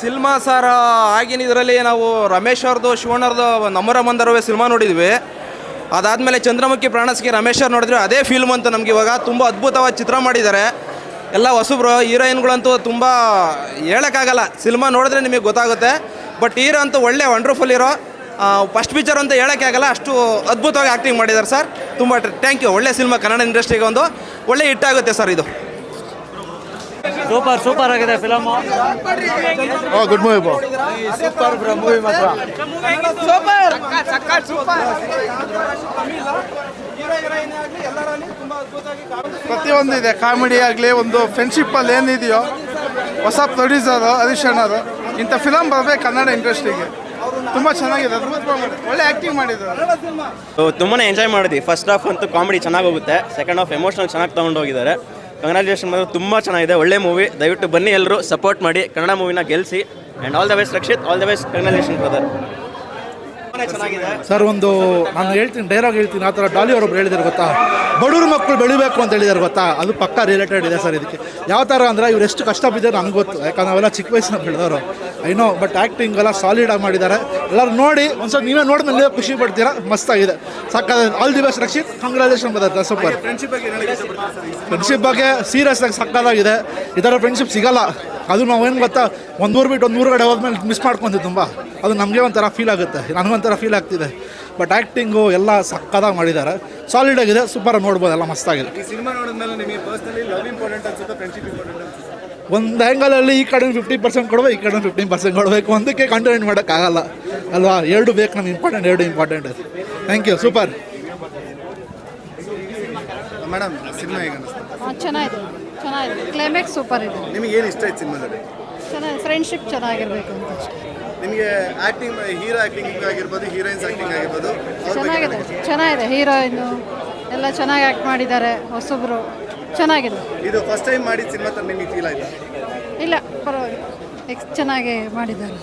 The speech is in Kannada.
ಸಿನಿಮಾ ಸರ್ ಆಗಿನ ಇದರಲ್ಲಿ ನಾವು ರಮೇಶ್ ಅವ್ರದ್ದು ಶಿವಣ್ಣವ್ರದ್ದು ನಮ್ಮರ ಮಂದರವೇ ಸಿನಿಮಾ ನೋಡಿದ್ವಿ. ಅದಾದಮೇಲೆ ಚಂದ್ರಮುಖಿ ಪ್ರಾಣಸ್ಗೆ ರಮೇಶ್ ಅವ್ರು ನೋಡಿದ್ವಿ ಅದೇ ಫಿಲ್ಮ್ ಅಂತ ನಮ್ಗೆ ಇವಾಗ ತುಂಬ ಅದ್ಭುತವಾದ ಚಿತ್ರ ಮಾಡಿದ್ದಾರೆ. ಎಲ್ಲ ಹೊಸಬ್ರು, ಹೀರೋಯಿನ್ಗಳಂತೂ ತುಂಬ ಹೇಳೋಕ್ಕಾಗಲ್ಲ. ಸಿನಿಮಾ ನೋಡಿದ್ರೆ ನಿಮಗೆ ಗೊತ್ತಾಗುತ್ತೆ. ಬಟ್ ಹೀರೋ ಅಂತೂ ಒಳ್ಳೆ ವಂಡರ್ಫುಲ್ ಇರೋ ಫಸ್ಟ್ ಪಿಕ್ಚರ್ ಅಂತ ಹೇಳೋಕ್ಕಾಗಲ್ಲ. ಅಷ್ಟು ಅದ್ಭುತವಾಗಿ ಆ್ಯಕ್ಟಿಂಗ್ ಮಾಡಿದ್ದಾರೆ ಸರ್ ತುಂಬ ಥ್ಯಾಂಕ್ ಯು ಒಳ್ಳೆ ಸಿನಿಮಾ ಕನ್ನಡ ಇಂಡಸ್ಟ್ರಿಗೆ ಒಂದು ಒಳ್ಳೆ ಹಿಟ್ ಆಗುತ್ತೆ ಸರ್ ಇದು. ಸೂಪರ್ ಸೂಪರ್ ಆಗಿದೆ ಫಿಲಮ್ ಓ ಗುಡ್ ಮೂವಿ ಬೋ ಪ್ರತಿಯೊಂದು ಇದೆ ಕಾಮಿಡಿ ಆಗಲಿ ಒಂದು ಫ್ರೆಂಡ್ಶಿಪ್ಪಲ್ಲಿ ಏನಿದೆಯೋ ಹೊಸ ಪ್ರೊಡ್ಯೂಸರ್ ಹರೀಶ್ ಅಣ್ಣರು ಇಂಥ ಫಿಲಮ್ ಬರಬೇಕು ಕನ್ನಡ ಇಂಡಸ್ಟ್ರಿಗೆ ತುಂಬ ಚೆನ್ನಾಗಿದೆ ಒಳ್ಳೆ ಆಕ್ಟಿಂಗ್ ಮಾಡಿದ್ರು ತುಂಬಾ ಎಂಜಾಯ್ ಮಾಡಿದ್ವಿ. ಫಸ್ಟ್ ಹಾಫ್ ಅಂತೂ ಕಾಮಿಡಿ ಚೆನ್ನಾಗಿ ಹೋಗುತ್ತೆ. ಸೆಕೆಂಡ್ ಹಾಫ್ ಎಮೋಷನಲ್ ಚೆನ್ನಾಗಿ ತೊಗೊಂಡು ಹೋಗಿದ್ದಾರೆ ಕಂಗ್ರಾಚುಲೇಷನ್ ಮಾತ್ರ ತುಂಬ ಚೆನ್ನಾಗಿದೆ. ಒಳ್ಳೆ ಮೂವಿ ದಯವಿಟ್ಟು ಬನ್ನಿ ಎಲ್ಲರೂ ಸಪೋರ್ಟ್ ಮಾಡಿ. ಕನ್ನಡ ಮೂವಿನ ಗೆಲ್ಲಿಸಿ and all the best Rakshit. All the best congratulation brother sir ಒಂದು ನಾನು ಹೇಳ್ತೀನಿ ಡೈಲಾಗ್ ಹೇಳ್ತೀನಿ ಆ ಥರ ಡಾಲಿ ಅವರೊಬ್ರು ಹೇಳಿದಾರೆ ಗೊತ್ತಾ? ಬಡವ್ರ ಮಕ್ಕಳು ಬೆಳಿಬೇಕು ಅಂತ ಹೇಳಿದಾರೆ ಗೊತ್ತಾ? ಅದು ಪಕ್ಕ ರಿಲೇಟೆಡ್ ಇದೆ ಸರ್ ಇದಕ್ಕೆ. ಯಾವ ಥರ ಅಂದರೆ ಇವ್ರು ಎಷ್ಟು ಕಷ್ಟ ಬಿದ್ದಾರೆ ನನಗೆ ಗೊತ್ತು. ಯಾಕಂದ್ರೆ ನಾವೆಲ್ಲ ಚಿಕ್ಕ ವಯಸ್ಸಿನ ಬೆಳೆದವರು. ಐನೋ ಬಟ್ ಆ್ಯಕ್ಟಿಂಗ್ ಎಲ್ಲ ಆಗಿ ಮಾಡಿದ್ದಾರೆ. ಎಲ್ಲರೂ ನೋಡಿ ಒಂದ್ಸಲ ನೀವೇ ನೋಡಿದ್ಮೇಲೆ ನೀವೇ ಖುಷಿ ಪಡ್ತೀರಾ? ಮಸ್ತಾಗಿದೆ ಸಾಕಾದ all the best Rakshit. Congratulation ಬರುತ್ತೆ ಸೂಪರ್ ಫ್ರೆಂಡ್ಶಿಪ್ ಬಗ್ಗೆ ಸೀರಿಯಸ್ ಆಗಿ ಸಕ್ಕದಾಗಿದೆ ಈ ಥರ ಫ್ರೆಂಡ್ಶಿಪ್ ಸಿಗಲ್ಲ. ಅದು ನಾವೇನು ಗೊತ್ತಾ? ಒಂದು ಊರು ಬಿಟ್ಟು ಒಂದು ಊರು ಕಡೆ ಹೋದ್ಮೇಲೆ ಮಿಸ್ ಮಾಡ್ಕೊಂತೀವಿ ತುಂಬ. ಅದು ನಮಗೆ ಒಂಥರ ಫೀಲ್ ಆಗುತ್ತೆ. ನನಗೊಂಥರ ಫೀಲ್ ಆಗ್ತಿದೆ. ಬಟ್ ಆ್ಯಕ್ಟಿಂಗು ಎಲ್ಲ ಸಕ್ಕದಾಗಿ ಮಾಡಿದ್ದಾರೆ ಸಾಲಿಡ್ ಆಗಿದೆ. ಸೂಪರ್ ನೋಡ್ಬೋದು. ಎಲ್ಲ ಮಸ್ತಾಗಿದೆ ಒಂದು ಆ್ಯಂಗಲಲ್ಲಿ ಈ ಕಡೆ ಫಿಫ್ಟಿ ಪರ್ಸೆಂಟ್ ಕೊಡಬೇಕು ಈ ಕಡೆ ಫಿಫ್ಟೀನ್ ಪರ್ಸೆಂಟ್ ಕೊಡಬೇಕು ಒಂದಕ್ಕೆ ಕಂಟಿನ್ಯೂ ಮಾಡೋಕ್ಕಾಗಲ್ಲ ಅಲ್ವಾ? ಎರಡು ಬೇಕು ನಮ್ಗೆ ಇಂಪಾರ್ಟೆಂಟ್ ಎರಡು important thank you super madam cinema ಹೇಗೆ ಚೆನ್ನಾಗಿದೆ. ಚೆನ್ನಾಗಿದೆ. ಕ್ಲೈಮ್ಯಾಕ್ಸ್ ಸೂಪರ್ ಇದೆ. ನಿಮಗೆ ಏನು ಇಷ್ಟ ಆಯ್ತು ಸಿನಿಮಾದಲ್ಲಿ? ಚೆನ್ನಾಗಿ ಫ್ರೆಂಡ್ಶಿಪ್ ಚೆನ್ನಾಗಿರ್ಬೇಕು ಅಂತ ಅಷ್ಟೇ. ನಿಮಗೆ ಆ್ಯಕ್ಟಿಂಗ್ ಹೀರೋ ಆ್ಯಕ್ಟಿಂಗ್ ಆಗಿರ್ಬೋದು ಹೀರೋಯಿನ್ಸ್ ಆ್ಯಕ್ಟಿಂಗ್ ಆಗಿರ್ಬೋದು ಅವ್ರ ಬಗ್ಗೆ ಚೆನ್ನಾಗಿದೆ. ಚೆನ್ನಾಗಿದೆ. ಹೀರೋಯಿನ್ನು ಎಲ್ಲ ಚೆನ್ನಾಗಿ ಆ್ಯಕ್ಟ್ ಮಾಡಿದ್ದಾರೆ ಹೊಸಬ್ರು. ಚೆನ್ನಾಗಿದೆ. ಇದು ಫಸ್ಟ್ ಟೈಮ್ ಮಾಡಿದ ಸಿನಿಮಾ ತರ ನಿಮಗೆ ಫೀಲ್ ಆಯ್ತಾ? ಇಲ್ಲ ಪರವಾಗಿಲ್ಲ. ಎಕ್ಸ್ ಚೆನ್ನಾಗಿ ಮಾಡಿದ್ದಾರೆ.